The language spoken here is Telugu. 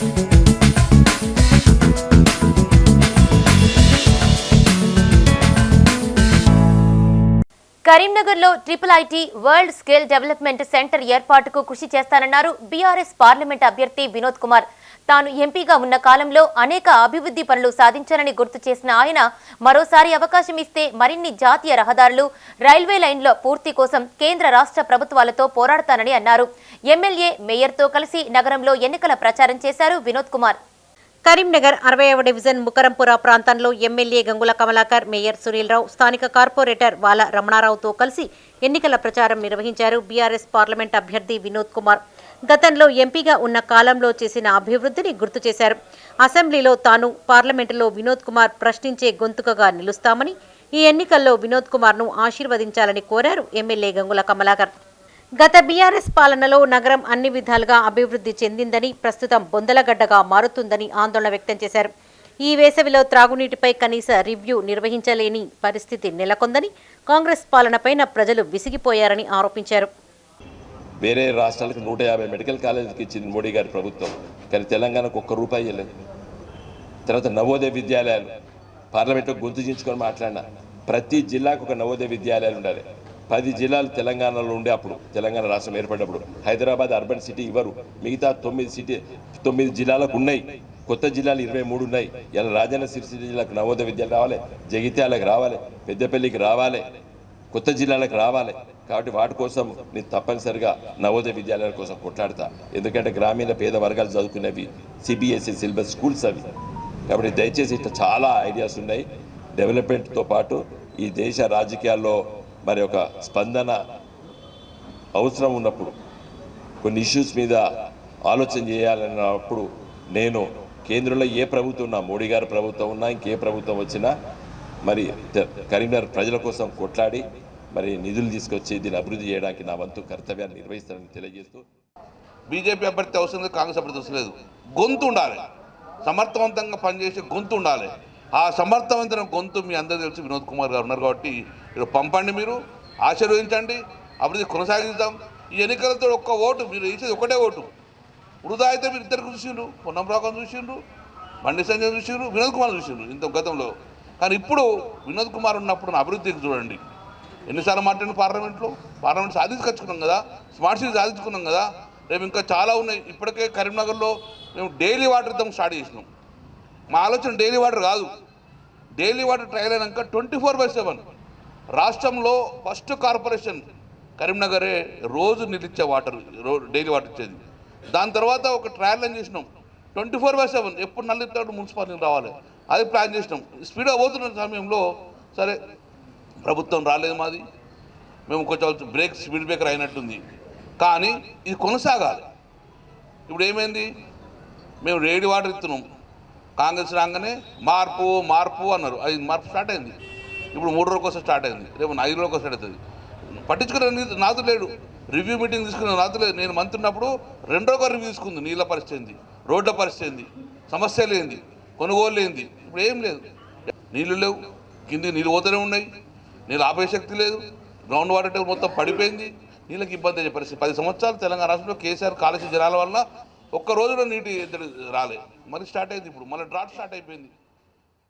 Thank you. కరీంనగర్లో triple IT world scale development centre ఏర్పాటుకు కృషి చేస్తానన్నారు బీఆర్ఎస్ పార్లమెంట్ అభ్యర్థి వినోద్ కుమార్. తాను ఎంపీగా ఉన్న కాలంలో అనేక అభివృద్ధి పనులు సాధించాలని గుర్తు చేసిన ఆయన మరోసారి అవకాశం ఇస్తే మరిన్ని జాతీయ రహదారులు రైల్వే లైన్ల పూర్తి కోసం కేంద్ర రాష్ట్ర ప్రభుత్వాలతో పోరాడతానని అన్నారు. ఎమ్మెల్యే మేయర్తో కలిసి నగరంలో ఎన్నికల ప్రచారం చేశారు వినోద్ కుమార్. కరీంనగర్ అరవైవ డివిజన్ ముకరంపుర ప్రాంతంలో ఎమ్మెల్యే గంగుల కమలాకర్ మేయర్ సునీల్రావు స్థానిక కార్పొరేటర్ వాల రమణారావుతో కలిసి ఎన్నికల ప్రచారం నిర్వహించారు బీఆర్ఎస్ పార్లమెంట్ అభ్యర్థి వినోద్ కుమార్. గతంలో ఎంపీగా ఉన్న కాలంలో చేసిన అభివృద్ధిని గుర్తు చేశారు. అసెంబ్లీలో తాను పార్లమెంటులో వినోద్ కుమార్ ప్రశ్నించే గొంతుకగా నిలుస్తామని ఈ ఎన్నికల్లో వినోద్ కుమార్ను ఆశీర్వదించాలని కోరారు ఎమ్మెల్యే గంగుల కమలాకర్. గత బీఆర్ఎస్ పాలనలో నగరం అన్ని విధాలుగా అభివృద్ధి చెందిందని ప్రస్తుతం బొందలగడ్డగా మారుతుందని ఆందోళన వ్యక్తం చేశారు. ఈ వేసవిలో త్రాగునీటిపై కనీస రివ్యూ నిర్వహించలేని పరిస్థితి నెలకొందని కాంగ్రెస్ పాలనపైన ప్రజలు విసిగిపోయారని ఆరోపించారు. వేరే రాష్ట్రాలకు నూట యాభై మెడికల్ కాలేజీకి ఇచ్చింది మోడీ గారి ప్రభుత్వం. కానీ తెలంగాణకు ఒక్క రూపాయి ఇవ్వలేదు. తర్వాత నవోదయ విద్యాలయాలు పార్లమెంట్లో గొంతు చించుకొని మాట్లాడిన ప్రతి జిల్లాకు ఒక నవోదయ విద్యాలయాలు ఉండాలి. పది జిల్లాలు తెలంగాణలో ఉండే అప్పుడు తెలంగాణ రాష్ట్రం ఏర్పడినప్పుడు హైదరాబాద్ అర్బన్ సిటీ ఇవ్వరు. మిగతా తొమ్మిది సిటీ తొమ్మిది జిల్లాలకు ఉన్నాయి. కొత్త జిల్లాలు ఇరవై మూడు ఉన్నాయి. ఇలా రాజన్న సిరిసిల్ల జిల్లాకు నవోదయ విద్యాలయం రావాలి జగిత్యాలకు రావాలి పెద్దపల్లికి రావాలి కొత్త జిల్లాలకు రావాలి. కాబట్టి వాటి కోసం నేను తప్పనిసరిగా నవోదయ విద్యాలయాల కోసం కొట్లాడతా. ఎందుకంటే గ్రామీణ పేద వర్గాలు చదువుకునేవి సిబిఎస్ఈ సిలబస్ స్కూల్స్ అవి. కాబట్టి దయచేసి ఇట్లా చాలా ఐడియాస్ ఉన్నాయి. డెవలప్మెంట్తో పాటు ఈ దేశ రాజకీయాల్లో మరి ఒక స్పందన అవసరం ఉన్నప్పుడు కొన్ని ఇష్యూస్ మీద ఆలోచన చేయాలన్నప్పుడు నేను కేంద్రంలో ఏ ప్రభుత్వం ఉన్నా మోడీ గారి ప్రభుత్వం ఉన్నా ఇంకే ప్రభుత్వం వచ్చినా మరి కరీంనగర్ ప్రజల కోసం కొట్లాడి మరి నిధులు తీసుకొచ్చి దీన్ని అభివృద్ధి చేయడానికి నా వంతు కర్తవ్యాన్ని నిర్వహిస్తానని తెలియజేస్తూ బీజేపీ అభ్యర్థి అవసరం లేదు కాంగ్రెస్ అభ్యర్థి అవసరం లేదు. గొంతు ఉండాలి. సమర్థవంతంగా పనిచేసే గొంతు ఉండాలి. ఆ సమర్థవంతమైన గొంతు మీ అందరూ తెలుసు వినోద్ కుమార్ గారు ఉన్నారు కాబట్టి ఇక పంపండి మీరు ఆశీర్వదించండి అభివృద్ధి కొనసాగిద్దాం. ఈ ఎన్నికలతో ఒక్క ఓటు మీరు వేసేది ఒకటే ఓటు. వృధా అయితే మీరు ఇద్దరికి చూసిండ్రు పొన్నం రాకం చూసిండ్రు బండి సంజయ్ చూసిండ్రు వినోద్ కుమార్ చూసిండ్రు ఇంత గతంలో. కానీ ఇప్పుడు వినోద్ కుమార్ ఉన్నప్పుడు నా అభివృద్ధికి చూడండి. ఎన్నిసార్లు మాట్లాడిన పార్లమెంట్లో పార్లమెంట్ సాధించుకొచ్చుకున్నాం కదా స్మార్ట్ సిటీ సాధించుకున్నాం కదా రేపు ఇంకా చాలా ఉన్నాయి. ఇప్పటికే కరీంనగర్లో మేము డైలీ వాటర్ ఇద్దాం స్టార్ట్ చేసినాం. మా ఆలోచన డైలీ వాటర్ కాదు. డైలీ వాటర్ ట్రయల్ అయినాక ట్వంటీ ఫోర్ బై సెవెన్. రాష్ట్రంలో ఫస్ట్ కార్పొరేషన్ కరీంనగరే రోజు నిలిచే వాటర్ రో డైలీ వాటర్ ఇచ్చేది. దాని తర్వాత ఒక ట్రయల్ అని చేసినాం? ట్వంటీ ఫోర్ బై సెవెన్ ఎప్పుడు నల్లిస్తాడు మున్సిపాలిటీ రావాలి. అది ప్లాన్ చేసినాం. స్పీడ్గా పోతున్న సమయంలో సరే ప్రభుత్వం రాలేదు మాది. మేము కొంచెం బ్రేక్ స్పీడ్ బ్రేకర్ అయినట్టుంది. కానీ ఇది కొనసాగాలి. ఇప్పుడు ఏమైంది? మేము రేడి వాటర్ ఇస్తున్నాం. కాంగ్రెస్ రాగానే మార్పు మార్పు అన్నారు. అది మార్పు స్టార్ట్ అయింది. ఇప్పుడు మూడు రోజుల కోసం స్టార్ట్ అయింది. రేపు ఐదు రోజుల కోసం స్టార్ట్ అవుతుంది. పట్టించుకునే నీ- నాదు లేడు. రివ్యూ మీటింగ్ తీసుకునే నాదు లేదు. నేను మంత్రి ఉన్నప్పుడు రెండో ఒక రివ్యూ తీసుకుంది. నీళ్ళ పరిస్థితి ఏంది? రోడ్ల పరిస్థితి ఏంది? సమస్యలు ఏంది కొనుగోలు ఏంది ఇప్పుడు ఏం లేదు. నీళ్ళు లేవు. కింది నీళ్ళు పోతూనే ఉన్నాయి. నీళ్ళు ఆపే శక్తి లేదు. గ్రౌండ్ వాటర్ టేబుల్ మొత్తం పడిపోయింది. నీళ్ళకి ఇబ్బంది అయ్యే పరిస్థితి. పది సంవత్సరాలు తెలంగాణ రాష్ట్రంలో కేసీఆర్ కాలుష్య జనాల వల్ల ఒక్క రోజులో నీటి ఎద్దడి రాలే. మరి స్టార్ట్ అయింది ఇప్పుడు. మళ్ళీ డ్రాట్ స్టార్ట్ అయిపోయింది.